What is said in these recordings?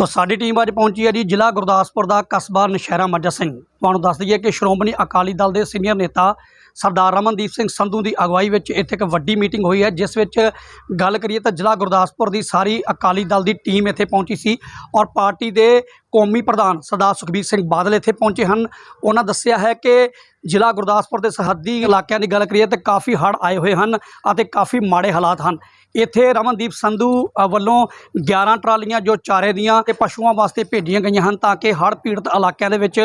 ਤਾਂ ਸਾਡੀ ਟੀਮ ਅੱਜ ਪਹੁੰਚੀ ਹੈ ਜੀ ਜ਼ਿਲ੍ਹਾ ਗੁਰਦਾਸਪੁਰ ਦਾ ਕਸਬਾ ਨਸ਼ਹਿਰਾ ਮੱਜਾ ਸਿੰਘ। ਤੁਹਾਨੂੰ ਦੱਸ ਦਈਏ ਕਿ ਸ਼੍ਰੋਮਣੀ ਅਕਾਲੀ ਦਲ ਦੇ ਸੀਨੀਅਰ ਨੇਤਾ ਸਰਦਾਰ ਰਮਨਦੀਪ ਸਿੰਘ ਸੰਧੂ ਦੀ ਅਗਵਾਈ ਵਿੱਚ ਇੱਥੇ ਇੱਕ ਵੱਡੀ ਮੀਟਿੰਗ ਹੋਈ ਹੈ, ਜਿਸ ਵਿੱਚ ਗੱਲ ਕਰੀਏ ਤਾਂ ਜ਼ਿਲ੍ਹਾ ਗੁਰਦਾਸਪੁਰ ਦੀ ਸਾਰੀ ਅਕਾਲੀ ਦਲ ਦੀ ਟੀਮ ਇੱਥੇ ਪਹੁੰਚੀ ਸੀ ਔਰ ਪਾਰਟੀ ਦੇ ਕੌਮੀ ਪ੍ਰਧਾਨ ਸਰਦਾਰ ਸੁਖਬੀਰ ਸਿੰਘ ਬਾਦਲ ਇੱਥੇ ਪਹੁੰਚੇ ਹਨ। ਉਹਨਾਂ ਦੱਸਿਆ ਹੈ ਕਿ ਜ਼ਿਲ੍ਹਾ ਗੁਰਦਾਸਪੁਰ ਦੇ ਸਰਹੱਦੀ ਇਲਾਕਿਆਂ ਦੀ ਗੱਲ ਕਰੀਏ ਤਾਂ ਕਾਫੀ ਹੜ੍ਹ ਆਏ ਹੋਏ ਹਨ ਅਤੇ ਕਾਫੀ ਮਾੜੇ ਹਾਲਾਤ ਹਨ। ਇੱਥੇ ਰਮਨਦੀਪ ਸੰਧੂ ਵੱਲੋਂ 11 ਟਰਾਲੀਆਂ ਜੋ ਚਾਰੇ ਦੀਆਂ ਤੇ ਪਸ਼ੂਆਂ ਵਾਸਤੇ ਭੇਜੀਆਂ ਗਈਆਂ ਹਨ ਤਾਂ ਕਿ ਹੜ੍ਹ ਪੀੜਤ ਇਲਾਕਿਆਂ ਦੇ ਵਿੱਚ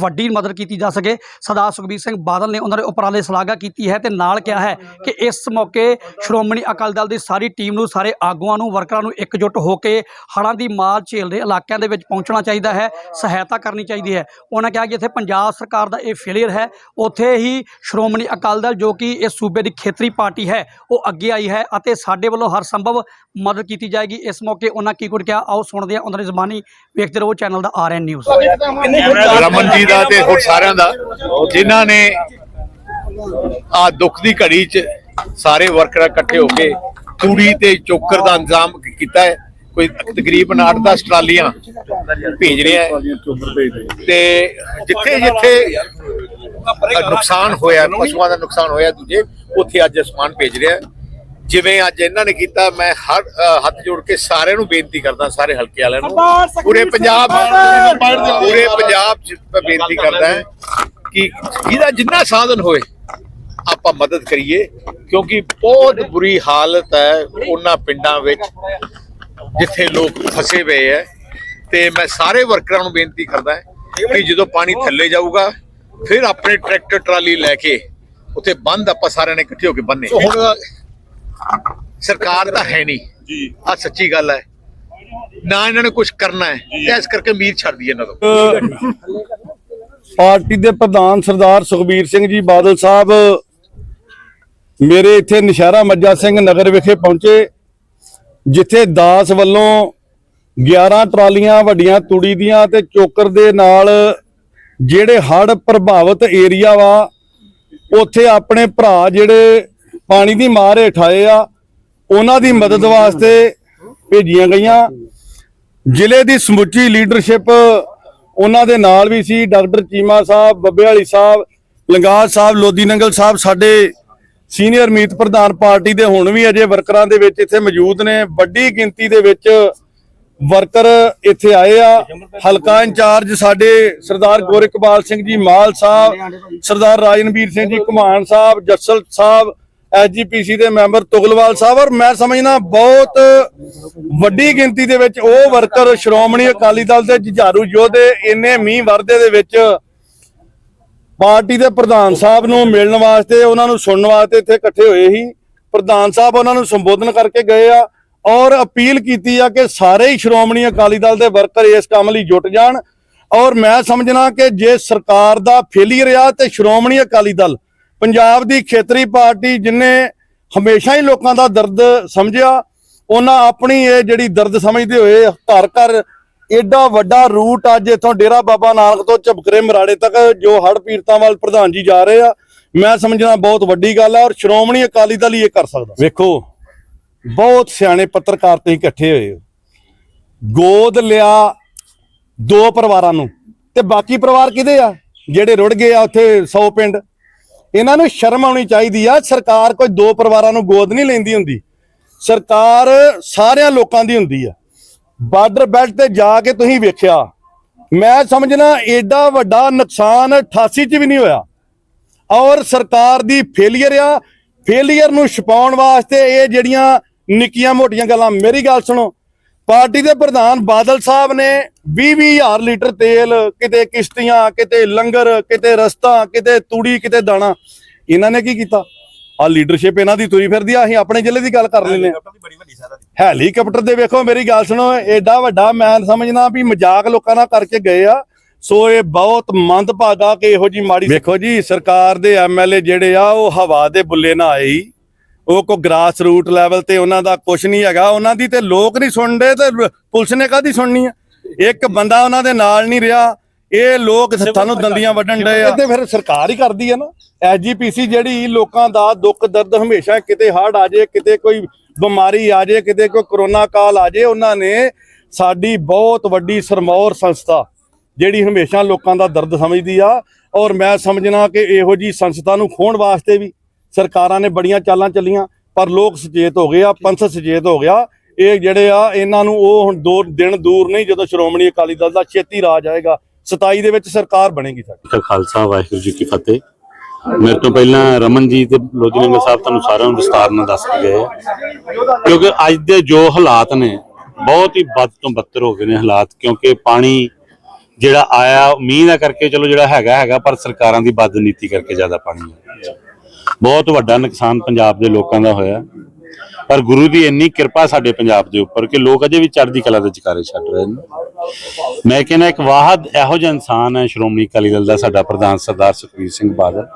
ਵੱਡੀ ਮਦਦ ਕੀਤੀ ਜਾ ਸਕੇ। ਸਰਦਾਰ ਸੁਖਬੀਰ ਸਿੰਘ ਬਾਦਲ ਨੇ ਉਹਨਾਂ ਦੇ ਉਪਰਾਲੇ ਸ਼ਲਾਘਾ ਕੀਤੀ ਹੈ ਤੇ ਨਾਲ ਕਿਹਾ ਹੈ ਕਿ ਇਸ ਮੌਕੇ ਸ਼੍ਰੋਮਣੀ ਅਕਾਲੀ ਦਲ ਦੀ ਸਾਰੀ ਟੀਮ ਨੂੰ, ਸਾਰੇ ਆਗੂਆਂ ਨੂੰ, ਵਰਕਰਾਂ ਨੂੰ ਇਕਜੁੱਟ ਹੋ ਕੇ ਹੜ੍ਹਾਂ ਦੀ ਮਾਰ ਝੇਲ ਰਹੇ ਇਲਾਕਿਆਂ ਦੇ ਵਿੱਚ ਪਹੁੰਚਣਾ ਚਾਹੀਦਾ ਹੈ, ਸਹਾਇਤਾ ਕਰਨੀ ਚਾਹੀਦੀ ਹੈ। ਉਹਨਾਂ ਕਿਹਾ ਕਿ ਜਿੱਥੇ ਪੰਜਾਬ ਸਰਕਾਰ ਦਾ ਇਹ ਫੇਲਿਅਰ ਹੈ। ਉੱਥੇ ਹੀ ਸ਼੍ਰੋਮਣੀ ਅਕਾਲੀ ਦਲ ਜੋ ਕਿ ਇਸ ਸੂਬੇ ਦੀ ਖੇਤਰੀ ਪਾਰਟੀ ਹੈ, ਉਹ ਅੱਗੇ ਆਈ ਹੈ ਅਤੇ ਸਾਡੇ ਵੱਲੋਂ ਹਰ ਸੰਭਵ ਮਦਦ ਕੀਤੀ ਜਾਏਗੀ। ਇਸ ਮੌਕੇ ਉਹਨਾਂ ਕੀ ਕੁਝ ਕਿਹਾ, ਆਓ ਸੁਣਦੇ ਹਾਂ ਉਹਨਾਂ ਦੀ ਜ਼ਬਾਨੀ। ਵੇਖਦੇ ਰਹੋ ਚੈਨਲ ਦਾ ਆਰਐਨ ਨਿਊਜ਼। ਰਮਨ ਜੀ ਦਾ ਤੇ ਹੋਰ ਸਾਰਿਆਂ ਦਾ, ਜਿਨ੍ਹਾਂ ਨੇ ਆ ਦੁੱਖ ਦੀ ਘੜੀ 'ਚ ਸਾਰੇ ਵਰਕਰ ਇਕੱਠੇ ਹੋ ਕੇ ਤੂੜੀ ਤੇ ਚੋਕਰ ਦਾ ਇੰਤਜ਼ਾਮ ਕੀਤਾ ਹੈ। ਕੋਈ ਤਕਰੀਬਨ 8-10 ਟਰਾਲੀਆਂ ਭੇਜ ਰਿਹਾ ਹੈ। ਤੇ ਜਿੱਥੇ ਜਿੱਥੇ ਨੁਕਸਾਨ ਹੋਇਆ ਪਸ਼ੂਆਂ ਦਾ ਨੁਕਸਾਨ ਹੋਇਆ ਦੂਜੇ ਉੱਥੇ ਅੱਜ ਸਮਾਨ ਭੇਜ ਰਿਹਾ ਜਿਵੇਂ ਅੱਜ ਇਹਨਾਂ ਨੇ ਕੀਤਾ ਮੈਂ ਹਰ ਹੱਥ ਜੋੜ ਕੇ ਸਾਰਿਆਂ ਨੂੰ ਬੇਨਤੀ ਕਰਦਾ ਸਾਰੇ ਹਲਕੇ ਵਾਲਿਆਂ ਨੂੰ। ਪੂਰੇ ਪੰਜਾਬ ਪੂਰੇ ਪੰਜਾਬ ਚ ਬੇਨਤੀ ਕਰਦਾ ਹੈ ਕਿ ਜਿਹਦਾ ਜਿੰਨਾ ਸਾਧਨ ਹੋਏ ਆਪਾਂ ਮਦਦ ਕਰੀਏ ਕਿਉਂਕਿ ਬਹੁਤ ਬੁਰੀ ਹਾਲਤ ਹੈ ਉਹਨਾਂ ਪਿੰਡਾਂ ਵਿੱਚ ਜਿੱਥੇ ਲੋਕ ਫਸੇ ਹੋਏ ਹੈ। ਤੇ ਮੈਂ ਸਾਰੇ ਵਰਕਰਾਂ ਨੂੰ ਬੇਨਤੀ ਕਰਦਾ ਹੈ ਕਿ ਜਦੋਂ ਪਾਣੀ ਥੱਲੇ ਜਾਊਗਾ ਫਿਰ ਆਪਣੇ ਟਰੈਕਟਰ ਟਰਾਲੀ ਲੈ ਕੇ ਉੱਥੇ ਬੰਦ ਆਪਾਂ ਸਾਰਿਆਂ ਨੇ ਇਕੱਠੇ ਹੋ ਕੇ ਬੰਨੇ। ਹੁਣ ਸਰਕਾਰ ਤਾਂ ਹੈ ਨਹੀਂ। ਜੀ। ਆ ਸੱਚੀ ਗੱਲ ਹੈ। ਨਾ ਇਹਨਾਂ ਨੇ ਕੁਝ ਕਰਨਾ ਹੈ। ਇਸ ਕਰਕੇ ਉਮੀਦ ਛੱਡਦੀ ਇਹਨਾਂ ਤੋਂ। ਪਾਰਟੀ ਦੇ ਪ੍ਰਧਾਨ ਸਰਦਾਰ ਸੁਖਬੀਰ ਸਿੰਘ ਜੀ ਬਾਦਲ ਸਾਹਿਬ ਮੇਰੇ ਇੱਥੇ ਨਸ਼ਹਿਰਾ ਮੱਜਾ ਸਿੰਘ ਨਗਰ ਵਿਖੇ ਪਹੁੰਚੇ, ਜਿੱਥੇ ਦਾਸ ਵੱਲੋਂ 11 ਟਰਾਲੀਆਂ ਵੱਡੀਆਂ ਤੂੜੀ ਦੀਆਂ ਤੇ ਚੋਕਰ ਦੇ ਨਾਲ ਜਿਹੜੇ ਹੜ੍ਹ ਪ੍ਰਭਾਵਿਤ ਏਰੀਆ ਵਾ, ਉੱਥੇ ਆਪਣੇ ਭਰਾ ਜਿਹੜੇ ਪਾਣੀ ਦੀ ਮਾਰ ਹੇਠ ਆਏ ਆ, ਉਹਨਾਂ ਦੀ ਮਦਦ ਵਾਸਤੇ ਭੇਜੀਆਂ ਗਈਆਂ। ਜ਼ਿਲ੍ਹੇ ਦੀ ਸਮੁੱਚੀ ਲੀਡਰਸ਼ਿਪ ਉਹਨਾਂ ਦੇ ਨਾਲ ਵੀ ਸੀ, ਡਾਕਟਰ ਚੀਮਾ ਸਾਹਿਬ, ਬੱਬੇ ਵਾਲੀ ਸਾਹਿਬ ਲੰਗਾਜ ਸਾਹਿਬ ਲੋਦੀ ਨੰਗਲ ਸਾਹਿਬ ਸਾਡੇ ਸੀਨੀਅਰ ਮੀਤ ਪ੍ਰਧਾਨ ਪਾਰਟੀ ਦੇ ਹੁਣ ਵੀ ਅਜੇ ਵਰਕਰਾਂ ਦੇ ਵਿੱਚ ਇੱਥੇ ਮੌਜੂਦ ਨੇ। ਵੱਡੀ ਗਿਣਤੀ ਦੇ ਵਿੱਚ ਵਰਕਰ ਇੱਥੇ ਆਏ ਆ। ਹਲਕਾ ਇੰਚਾਰਜ ਸਾਡੇ ਸਰਦਾਰ ਗੋਰਖਪਾਲ ਸਿੰਘ ਜੀ ਮਾਲ ਸਾਹਿਬ, ਸਰਦਾਰ ਰਾਜਨਵੀਰ ਸਿੰਘ ਜੀ ਘੁਮਾਨ ਸਾਹਿਬ, ਜੱਸਲ ਸਾਹਿਬ, ਐਸਜੀਪੀਸੀ ਦੇ ਮੈਂਬਰ ਤੁਗਲਵਾਲ ਸਾਹਿਬ। ਔਰ ਮੈਂ ਸਮਝਦਾ ਬਹੁਤ ਵੱਡੀ ਗਿਣਤੀ ਦੇ ਵਿੱਚ ਉਹ ਵਰਕਰ ਸ਼੍ਰੋਮਣੀ ਅਕਾਲੀ ਦਲ ਦੇ ਜੁਝਾਰੂ ਯੋਧੇ, ਇੰਨੇ ਮੀਂਹ ਵਰਦੇ ਦੇ ਵਿੱਚ ਪਾਰਟੀ ਦੇ ਪ੍ਰਧਾਨ ਸਾਹਿਬ ਨੂੰ ਮਿਲਣ ਵਾਸਤੇ, ਉਹਨਾਂ ਨੂੰ ਸੁਣਨ ਵਾਸਤੇ ਇੱਥੇ ਇਕੱਠੇ ਹੋਏ ਸੀ। ਪ੍ਰਧਾਨ ਸਾਹਿਬ ਉਹਨਾਂ ਨੂੰ ਸੰਬੋਧਨ ਕਰਕੇ ਗਏ ਆ ਔਰ ਅਪੀਲ ਕੀਤੀ ਆ ਕਿ ਸਾਰੇ ਹੀ ਸ਼੍ਰੋਮਣੀ ਅਕਾਲੀ ਦਲ ਦੇ ਵਰਕਰ ਇਸ ਕੰਮ ਲਈ ਜੁਟ ਜਾਣ। ਔਰ ਮੈਂ ਸਮਝਣਾ ਕਿ ਜੇ ਸਰਕਾਰ ਦਾ ਫੇਲੀਅਰ ਆ, ਤੇ ਸ਼੍ਰੋਮਣੀ ਅਕਾਲੀ ਦਲ, ਪੰਜਾਬ ਦੀ ਖੇਤਰੀ ਪਾਰਟੀ ਜਿਨੇ ਹਮੇਸ਼ਾ ਹੀ ਲੋਕਾਂ ਦਾ ਦਰਦ ਸਮਝਿਆ, ਉਹਨਾਂ ਆਪਣੀ ਇਹ ਜਿਹੜੀ ਦਰਦ ਸਮਝਦੇ ਹੋਏ ਘਰ ਘਰ ਏਡਾ ਵੱਡਾ ਰੂਟ ਅੱਜ ਇਥੋਂ ਡੇਰਾ ਬਾਬਾ ਨਾਨਕ ਤੋਂ ਝਬਕਰੇ ਮਰਾੜੇ ਤੱਕ ਜੋ ਹੜ ਪੀੜਤਾਂ ਵੱਲ ਪ੍ਰਧਾਨ ਜੀ ਜਾ ਰਹੇ ਆ। ਮੈਂ ਸਮਝਣਾ ਬਹੁਤ ਵੱਡੀ ਗੱਲ ਆ ਔਰ ਸ਼੍ਰੋਮਣੀ ਅਕਾਲੀ ਦਲ ਹੀ ਇਹ ਕਰ ਸਕਦਾ। ਵੇਖੋ, ਬਹੁਤ ਸਿਆਣੇ ਪੱਤਰਕਾਰ ਤੇ ਇਕੱਠੇ ਹੋਏ ਗੋਦ ਲਿਆ ਦੋ ਪਰਿਵਾਰਾਂ ਨੂੰ ਤੇ ਬਾਕੀ ਪਰਿਵਾਰ ਕਿਹਦੇ ਆ? ਜਿਹੜੇ ਰੁੜ ਗਏ ਆ ਉੱਥੇ 100 ਪਿੰਡ। ਇਹਨਾਂ ਨੂੰ ਸ਼ਰਮ ਆਉਣੀ ਚਾਹੀਦੀ ਆ। ਸਰਕਾਰ ਕੋਈ ਦੋ ਪਰਿਵਾਰਾਂ ਨੂੰ ਗੋਦ ਨਹੀਂ ਲੈਂਦੀ ਹੁੰਦੀ। ਸਰਕਾਰ ਸਾਰਿਆਂ ਲੋਕਾਂ ਦੀ ਹੁੰਦੀ ਆ। ਬਾਰਡਰ ਬੈਲਟ ਤੇ ਜਾ ਕੇ ਤੁਸੀਂ ਵੇਖਿਆ। ਮੈਂ ਸਮਝਣਾ ਏਡਾ ਵੱਡਾ ਨੁਕਸਾਨ 88 ਚ ਵੀ ਨਹੀਂ ਹੋਇਆ। ਔਰ ਸਰਕਾਰ ਦੀ ਫੇਲੀਅਰ ਆ। ਫੇਲੀਅਰ ਨੂੰ ਛਪਾਉਣ ਵਾਸਤੇ ਇਹ ਜਿਹੜੀਆਂ ਨਿੱਕੀਆਂ ਮੋਟੀਆਂ ਗੱਲਾਂ, ਮੇਰੀ ਗੱਲ ਸੁਣੋ। ਪਾਰਟੀ ਦੇ ਪ੍ਰਧਾਨ ਬਾਦਲ ਸਾਹਿਬ ਨੇ 20 ਹਜ਼ਾਰ ਲੀਟਰ ਤੇਲ, ਕਿਤੇ ਕਿਸ਼ਤੀਆਂ, ਕਿਤੇ ਲੰਗਰ, ਕਿਤੇ ਰਸਤਾ, ਕਿਤੇ ਤੂੜੀ, ਕਿਤੇ ਦਾਣਾ। ਇਹਨਾਂ ਨੇ ਕੀ ਕੀਤਾ? ਆ ਲੀਡਰਸ਼ਿਪ ਇਹਨਾਂ ਦੀ ਤੁਰੀ ਫਿਰਦੀ ਆ, ਅਸੀਂ ਆਪਣੇ ਜ਼ਿਲ੍ਹੇ ਦੀ ਗੱਲ ਕਰ ਲੈਂਦੇ ਹਾਂ। ਹੈਲੀਕਾਪਟਰ ਦੇ ਵੇਖੋ ਮੇਰੀ ਗੱਲ ਸੁਣੋ ਐਡਾ ਵੱਡਾ ਮੈਂ ਸਮਝਣਾ ਵੀ ਮਜ਼ਾਕ ਲੋਕਾਂ ਨਾਲ ਕਰਕੇ ਗਏ ਆ। ਸੋ ਇਹ ਬਹੁਤ ਮੰਦਭਾਗਾ ਕਿ ਇਹੋ ਜੀ ਮਾੜੀ ਵੇਖੋ ਜੀ, ਸਰਕਾਰ ਦੇ ਐਮਐਲਏ ਜਿਹੜੇ ਆ, ਉਹ ਹਵਾ ਦੇ ਬੁੱਲੇ ਨਾ ਆਏ ਉਹ ਕੋ ਗ੍ਰਾਸ ਰੂਟ ਲੈਵਲ ਤੇ ਉਹਨਾਂ ਦਾ ਕੁਝ ਨਹੀਂ ਹੈਗਾ। ਉਹਨਾਂ ਦੀ ਤੇ ਲੋਕ ਨਹੀਂ ਸੁਣਦੇ ਤੇ ਪੁਲਿਸ ਨੇ ਕਾਦੀ ਸੁਣਨੀ ਆ? ਇੱਕ ਬੰਦਾ ਉਹਨਾਂ ਦੇ ਨਾਲ ਨਹੀਂ ਰਿਹਾ। ਇਹ ਲੋਕ ਸਾਨੂੰ ਦੰਦੀਆਂ ਵੱਢਣ ਡਏ ਆ। ਤੇ ਫਿਰ ਸਰਕਾਰ ਹੀ ਕਰਦੀ ਆ ਨਾ। ਐਸਜੀਪੀਸੀ ਜਿਹੜੀ ਲੋਕਾਂ ਦਾ ਦੁੱਖ ਦਰਦ ਹਮੇਸ਼ਾ ਕਿਤੇ ਹੜ ਆ ਜੇ ਕਿਤੇ ਕੋਈ ਬਿਮਾਰੀ ਆ ਜੇ ਕਿਤੇ ਕੋਈ ਕਰੋਨਾ ਕਾਲ ਆ ਜੇ ਉਹਨਾਂ ਨੇ ਸਾਡੀ ਬਹੁਤ ਵੱਡੀ ਸਰਮੌਰ ਸੰਸਥਾ ਜਿਹੜੀ ਹਮੇਸ਼ਾ ਲੋਕਾਂ ਦਾ ਦਰਦ ਸਮਝਦੀ ਆ। ਔਰ ਮੈਂ ਸਮਝਣਾ ਕਿ ਇਹੋ ਜੀ ਸੰਸਥਾ ਨੂੰ ਖੋਣ ਵਾਸਤੇ ਵੀ ਸਰਕਾਰਾਂ ਨੇ ਬੜੀਆਂ ਚਾਲਾਂ ਚੱਲੀਆਂ ਪਰ ਲੋਕ ਸੁਚੇਤ ਹੋ ਗਏ ਆ ਪੰਥ ਸੁਚੇਤ ਹੋ ਗਿਆ। ਇਹ ਜਿਹੜੇ ਆ ਇਹਨਾਂ ਨੂੰ ਉਹ ਹੁਣ ਦੋ ਦਿਨ ਦੂਰ ਨਹੀਂ ਜਦੋਂ ਸ਼੍ਰੋਮਣੀ ਅਕਾਲੀ ਦਲ ਦਾ ਛੇਤੀ ਰਾਜ ਆਏਗਾ 27 ਦੇ ਵਿੱਚ ਸਰਕਾਰ ਬਣੇਗੀ ਸਾਡੀ। ਕਾ ਖਾਲਸਾ, ਵਾਹਿਗੁਰੂ ਜੀ ਕੀ ਫਤਿਹ। ਮੇਰੇ ਤੋਂ ਪਹਿਲਾਂ ਰਮਨ ਜੀ ਤੇ ਲੋਜਨਿੰਗ ਸਾਹਿਬ ਤੁਹਾਨੂੰ ਸਾਰਿਆਂ ਨੂੰ ਵਿਸਤਾਰ ਨਾਲ ਦੱਸ ਕੇ ਗਏ ਕਿਉਂਕਿ ਅੱਜ ਦੇ ਜੋ ਹਾਲਾਤ ਨੇ, ਬਹੁਤ ਹੀ ਵੱਧ ਤੋਂ ਬੱਤਰ ਹੋ ਗਏ ਨੇ ਹਾਲਾਤ, ਕਿਉਂਕਿ ਪਾਣੀ ਜਿਹੜਾ ਆਇਆ, ਮੀਂਹ ਦਾ ਕਰਕੇ ਚਲੋ ਜਿਹੜਾ ਹੈਗਾ ਹੈਗਾ, ਪਰ ਸਰਕਾਰਾਂ ਦੀ ਬਦਨੀਤੀ ਕਰਕੇ ਜ਼ਿਆਦਾ ਪਾਣੀ ਆਇਆ ਬਹੁਤ ਵੱਡਾ ਨੁਕਸਾਨ ਪੰਜਾਬ ਦੇ ਲੋਕਾਂ ਦਾ ਹੋਇਆ। ਪਰ ਗੁਰੂ ਦੀ ਇੰਨੀ ਕਿਰਪਾ ਸਾਡੇ ਪੰਜਾਬ ਦੇ ਉੱਪਰ ਕਿ ਲੋਕ ਅਜੇ ਵੀ ਚੜ੍ਹਦੀ ਕਲਾ ਦੇ ਚਕਾਰੇ ਛੱਡ ਰਹੇ ਨੇ। ਮੈਂ ਕਹਿੰਦਾ ਇੱਕ ਵਾਹਦ ਇਹੋ ਜਿਹਾ ਇਨਸਾਨ ਹੈ, ਸ਼੍ਰੋਮਣੀ ਅਕਾਲੀ ਦਲ ਦਾ ਸਾਡਾ ਪ੍ਰਧਾਨ ਸਰਦਾਰ ਸੁਖਬੀਰ ਸਿੰਘ ਬਾਦਲ,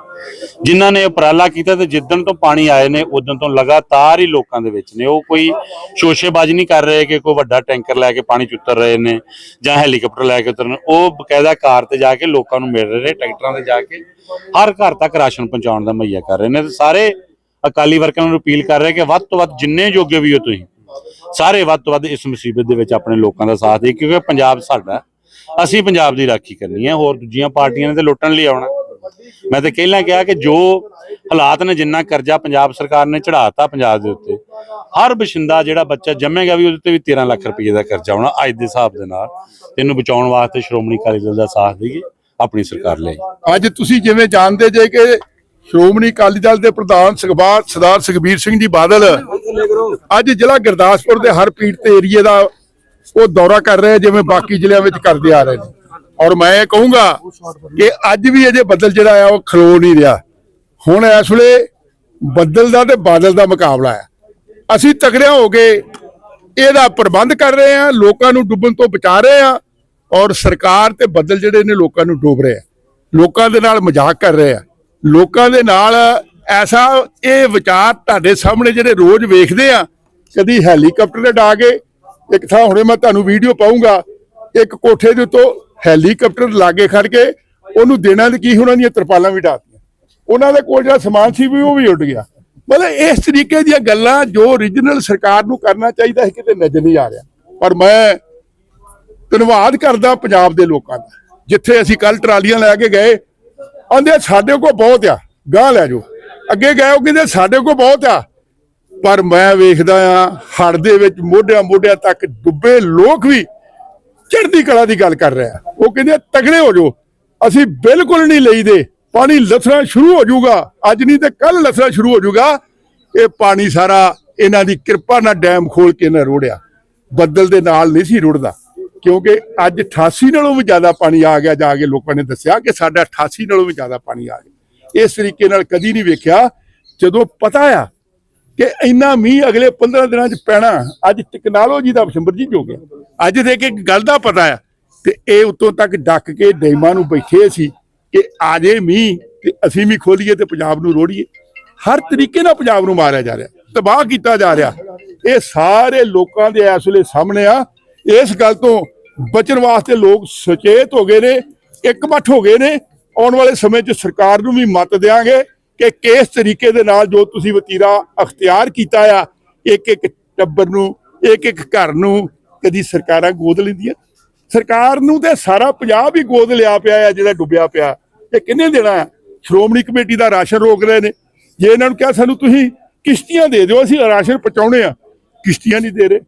ਜਿਨ੍ਹਾਂ ਨੇ ਉਪਰਾਲਾ ਕੀਤਾ ਤੇ ਜਿੱਦਣ ਤੋਂ ਪਾਣੀ ਆਏ ਨੇ ਉਦੋਂ ਤੋਂ ਲਗਾਤਾਰ ਹੀ ਲੋਕਾਂ ਦੇ ਵਿੱਚ ਨੇ। ਉਹ ਕੋਈ ਸ਼ੋਸ਼ੇਬਾਜ਼ੀ ਨਹੀਂ ਕਰ ਰਹੇ ਕਿ ਕੋਈ ਵੱਡਾ ਟੈਂਕਰ ਲੈ ਕੇ ਪਾਣੀ ਚ ਉਤਰ ਰਹੇ ਨੇ ਜਾਂ ਹੈਲੀਕਾਪਟਰ ਲੈ ਕੇ ਉਤਰਨ। ਉਹ ਬਕਾਇਦਾ ਕਾਰ ਤੇ ਜਾ ਕੇ ਲੋਕਾਂ ਨੂੰ ਮਿਲ ਰਹੇ ਨੇ, ਟਰੈਕਟਰਾਂ ਤੇ ਜਾ ਕੇ ਹਰ ਘਰ ਤੱਕ ਰਾਸ਼ਨ ਪਹੁੰਚਾਉਣ ਦਾ ਮੁਹੱਈਆ ਕਰ ਰਹੇ ਨੇ ਤੇ ਸਾਰੇ ਅਕਾਲੀ ਵਰਕਰਾਂ ਨੂੰ ਅਪੀਲ ਕਰ ਰਹੇ ਕਿ ਵੱਧ ਤੋਂ ਵੱਧ ਜਿੰਨੇ ਜੋਗੇ ਵੀ ਹੋ ਤੁਸੀਂ, ਸਾਰੇ ਵੱਧ ਤੋਂ ਵੱਧ ਇਸ ਮੁਸੀਬਤ ਦੇ ਵਿੱਚ ਆਪਣੇ ਲੋਕਾਂ ਦਾ ਸਾਥ ਦੇ ਕਿਉਂਕਿ ਪੰਜਾਬ ਸਾਡਾ ਅਸੀਂ ਪੰਜਾਬ ਦੀ ਰਾਖੀ ਕਰਨੀ ਹੈ ਹੋਰ ਦੂਜੀਆਂ ਪਾਰਟੀਆਂ ਨੇ ਤੇ ਲੁੱਟਣ ਲਈ ਆਉਣਾ। ਮੈਂ ਤੇ ਕਹਿਲਾਂ ਕਿਹਾ ਕਿ ਜੋ ਹਾਲਾਤ ਨੇ, ਜਿੰਨਾ ਕਰਜ਼ਾ ਪੰਜਾਬ ਸਰਕਾਰ ਨੇ ਚੜਾਤਾ ਪੰਜਾਬ ਦੇ ਉੱਤੇ, ਹਰ ਬਸ਼ਿੰਦਾ ਜਿਹੜਾ ਬੱਚਾ ਜੰਮੇਗਾ ਵੀ ਉਹਦੇ ਤੇ ਵੀ 13 ਲੱਖ ਰੁਪਏ ਦਾ ਕਰਜ਼ਾ ਆਉਣਾ, ਅੱਜ ਦੇ ਹਿਸਾਬ ਦੇ ਨਾਲ ਇਹਨੂੰ ਬਚਾਉਣ ਵਾਸਤੇ ਸ਼੍ਰੋਮਣੀ ਅਕਾਲੀ ਦਲ ਦਾ ਸਾਥ ਦੇਈਏ, ਆਪਣੀ ਸਰਕਾਰ ਲਈ। ਅੱਜ ਤੁਸੀਂ ਜਿਵੇਂ ਜਾਣਦੇ ਜੇ ਕਿ ਸ਼੍ਰੋਮਣੀ ਅਕਾਲੀ ਦਲ ਦੇ ਪ੍ਰਧਾਨ ਸਰਦਾਰ ਸਰਦਾਰ ਸੁਖਬੀਰ ਸਿੰਘ ਜੀ ਬਾਦਲ ਅੱਜ ਜ਼ਿਲ੍ਹਾ ਗੁਰਦਾਸਪੁਰ ਦੇ ਹਰ ਪੀੜਤ ਏਰੀਏ ਦਾ ਉਹ ਦੌਰਾ ਕਰ ਰਹੇ ਜਿਵੇਂ ਬਾਕੀ ਜ਼ਿਲ੍ਹਿਆਂ ਵਿੱਚ ਕਰਦੇ ਆ ਰਹੇ ਨੇ। ਔਰ ਮੈਂ ਇਹ ਕਹੂੰਗਾ ਕਿ ਅੱਜ ਵੀ ਅਜੇ ਬੱਦਲ ਜਿਹੜਾ ਆ, ਉਹ ਖਲੋ ਨਹੀਂ ਰਿਹਾ। ਹੁਣ ਇਸ ਵੇਲੇ ਬੱਦਲ ਦਾ ਤੇ ਬਾਦਲ ਦਾ ਮੁਕਾਬਲਾ ਹੈ ਅਸੀਂ ਤਗੜਿਆਂ ਹੋ ਕੇ ਇਹਦਾ ਪ੍ਰਬੰਧ ਕਰ ਰਹੇ ਆ, ਲੋਕਾਂ ਨੂੰ ਡੁੱਬਣ ਤੋਂ ਬਚਾ ਰਹੇ ਆ ਔਰ ਸਰਕਾਰ ਤੇ ਬੱਦਲ ਜਿਹੜੇ ਨੇ, ਲੋਕਾਂ ਨੂੰ ਡੋਬ ਰਹੇ ਆ। ਲੋਕਾਂ ਦੇ ਨਾਲ ਮਜ਼ਾਕ ਕਰ ਰਹੇ ਆ। ਲੋਕਾਂ ਦੇ ਨਾਲ ਐਸਾ ਇਹ ਵਿਚਾਰ ਤੁਹਾਡੇ ਸਾਹਮਣੇ ਜਿਹੜੇ ਰੋਜ਼ ਵੇਖਦੇ ਆ, ਕਦੀ ਹੈਲੀਕਾਪਟਰ ਤੇ ਡਾ ਕੇ, ਇੱਕ ਥਾਂ ਹੁਣੇ ਮੈਂ ਤੁਹਾਨੂੰ ਵੀਡੀਓ ਪਾਉਂਗਾ ਇੱਕ ਕੋਠੇ ਦੇ ਉੱਤੋਂ ਹੈਲੀਕਾਪਟਰ ਲਾਗੇ ਖੜ ਕੇ, ਉਹਨੂੰ ਦੇਣਾ ਤੇ ਕੀ ਉਹਨਾਂ ਦੀਆਂ ਤਰਪਾਲਾਂ ਵੀ ਡਾਤੀਆਂ ਉਹਨਾਂ ਦੇ ਕੋਲ ਜਿਹੜਾ ਸਮਾਨ ਸੀ ਵੀ ਉਹ ਵੀ ਉੱਡ ਗਿਆ। ਮਤਲਬ ਇਸ ਤਰੀਕੇ ਦੀਆਂ ਗੱਲਾਂ ਜੋ ਓਰੀਜਨਲ ਸਰਕਾਰ ਨੂੰ ਕਰਨਾ ਚਾਹੀਦਾ ਹੈ, ਕਿਤੇ ਨਜ਼ਰ ਨਹੀਂ ਆ ਰਿਹਾ। ਪਰ ਮੈਂ ਧੰਨਵਾਦ ਕਰਦਾ ਪੰਜਾਬ ਦੇ ਲੋਕਾਂ ਦਾ, ਜਿੱਥੇ ਅਸੀਂ ਕੱਲ ਟਰਾਲੀਆਂ ਲੈ ਕੇ ਗਏ ਆਂਦੇ ਸਾਡੇ ਕੋਲ ਬਹੁਤ ਆ ਗਾਂ ਲੈ ਜਾਓ। ਅੱਗੇ ਗਏ ਉਹ ਕਹਿੰਦੇ, ਸਾਡੇ ਕੋਲ ਬਹੁਤ ਆ। ਪਰ ਮੈਂ ਵੇਖਦਾ ਆ ਹੜ ਦੇ ਵਿੱਚ ਮੋਢਿਆਂ ਮੋਢਿਆਂ ਤੱਕ ਡੁੱਬੇ ਲੋਕ ਵੀ ਚੜ੍ਹਦੀ ਕਲਾ ਦੀ ਗੱਲ ਕਰ ਰਹੇ ਆ। ਉਹ ਕਹਿੰਦੇ ਤਗੜੇ ਹੋ ਜਾਓ। ਅਸੀਂ ਬਿਲਕੁਲ ਨਹੀਂ ਲਈਦੇ। ਪਾਣੀ ਲੱਥਣਾ ਸ਼ੁਰੂ ਹੋ ਜਾਊਗਾ। ਅੱਜ ਨਹੀਂ ਤੇ ਕੱਲ ਲੱਥਣਾ ਸ਼ੁਰੂ ਹੋ ਜਾਊਗਾ। ਇਹ ਪਾਣੀ ਸਾਰਾ ਇਹਨਾਂ ਦੀ ਕਿਰਪਾ ਨਾਲ ਡੈਮ ਖੋਲ ਕੇ ਨਾ ਰੋੜਿਆ। ਬੱਦਲ ਦੇ ਨਾਲ ਨਹੀਂ ਸੀ ਰੁੜਦਾ। ਕਿਉਂਕਿ ਅੱਜ 88 ਨਾਲੋਂ ਵੀ ਜ਼ਿਆਦਾ ਪਾਣੀ ਆ ਗਿਆ, ਜਾ ਕੇ ਲੋਕਾਂ ਨੇ ਦੱਸਿਆ ਕਿ ਸਾਡਾ 88 ਨਾਲੋਂ ਵੀ ਜ਼ਿਆਦਾ ਪਾਣੀ ਆ ਗਿਆ। ਇਸ ਤਰੀਕੇ ਨਾਲ ਕਦੀ ਨਹੀਂ ਵੇਖਿਆ, ਜਦੋਂ ਪਤਾ ਆ ਕਿ ਇੰਨਾ ਮੀਂਹ ਅਗਲੇ 15 ਦਿਨਾਂ 'ਚ ਪੈਣਾ, ਅੱਜ ਟੈਕਨੋਲੋਜੀ ਦਾ ਸਿਮਰਜੀ ਹੋ। ਗਿਆ ਅੱਜ ਦੇ ਕੇ ਗੱਲ ਦਾ ਪਤਾ ਆ ਤੇ ਇਹ ਉਤੋਂ ਤੱਕ ਡੱਕ ਕੇ ਡੈਮਾਂ ਨੂੰ ਬੈਠੇ ਸੀ ਕਿ ਆ ਜੇ ਮੀਂਹ ਤੇ ਅਸੀਂ ਵੀ ਖੋਲੀਏ ਤੇ ਪੰਜਾਬ ਨੂੰ ਰੋੜੀਏ। ਹਰ ਤਰੀਕੇ ਨਾਲ ਪੰਜਾਬ ਨੂੰ ਮਾਰਿਆ ਜਾ ਰਿਹਾ, ਤਬਾਹ ਕੀਤਾ ਜਾ ਰਿਹਾ। ਇਹ ਸਾਰੇ ਲੋਕਾਂ ਦੇ ਇਸ ਵੇਲੇ ਸਾਹਮਣੇ ਆ। ਇਸ ਗੱਲ ਤੋਂ ਬਚਣ ਵਾਸਤੇ ਲੋਕ ਸੁਚੇਤ ਹੋ ਗਏ ਨੇ, ਇਕਮਠ ਹੋ ਗਏ ਨੇ। ਆਉਣ ਵਾਲੇ ਸਮੇਂ 'ਚ ਸਰਕਾਰ ਨੂੰ ਵੀ ਮਤ ਦੇਾਂਗੇ ਕਿ ਕਿਸ ਤਰੀਕੇ ਦੇ ਨਾਲ ਜੋ ਤੁਸੀਂ ਵਤੀਰਾ ਅਖਤਿਆਰ ਕੀਤਾ ਆ ਇੱਕ ਇੱਕ ਟੱਬਰ ਨੂੰ ਇੱਕ ਇੱਕ ਘਰ ਨੂੰ, ਕਦੀ ਸਰਕਾਰਾਂ ਗੋਦ ਲੈਂਦੀਆਂ। ਸਰਕਾਰ ਨੂੰ ਤੇ ਸਾਰਾ ਪੰਜਾਬ ਹੀ ਗੋਦ ਲਿਆ ਪਿਆ ਆ, ਜਿਹੜਾ ਡੁੱਬਿਆ ਪਿਆ। ਇਹ ਕਿੰਨੇ ਦੇਣਾ ਸ਼੍ਰੋਮਣੀ ਕਮੇਟੀ ਦਾ ਰਾਸ਼ਨ ਰੋਕ ਰਹੇ ਨੇ। ਜੇ ਇਹਨਾਂ ਨੂੰ ਕਿਹਾ ਸਾਨੂੰ ਤੁਸੀਂ ਕਿਸ਼ਤੀਆਂ ਦੇ ਦਿਓ, ਅਸੀਂ ਰਾਸ਼ਨ ਪਹੁੰਚਾਉਣੇ ਆ। ਕਿਸ਼ਤੀਆਂ ਨਹੀਂ ਦੇ ਰਹੇ।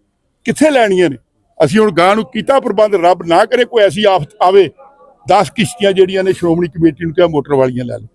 ਕਿੱਥੇ ਲੈਣੀਆਂ ਨੇ? ਅਸੀਂ ਹੁਣ ਗਾਂ ਨੂੰ ਕੀਤਾ ਪ੍ਰਬੰਧ, ਰੱਬ ਨਾ ਕਰੇ ਕੋਈ ਐਸੀ ਆਫਤ ਆਵੇ 10 ਕਿਸ਼ਤੀਆਂ ਜਿਹੜੀਆਂ ਨੇ ਸ਼੍ਰੋਮਣੀ ਕਮੇਟੀ ਨੂੰ ਕਿਹਾ ਮੋਟਰ ਵਾਲੀਆਂ ਲੈ ਲਓ।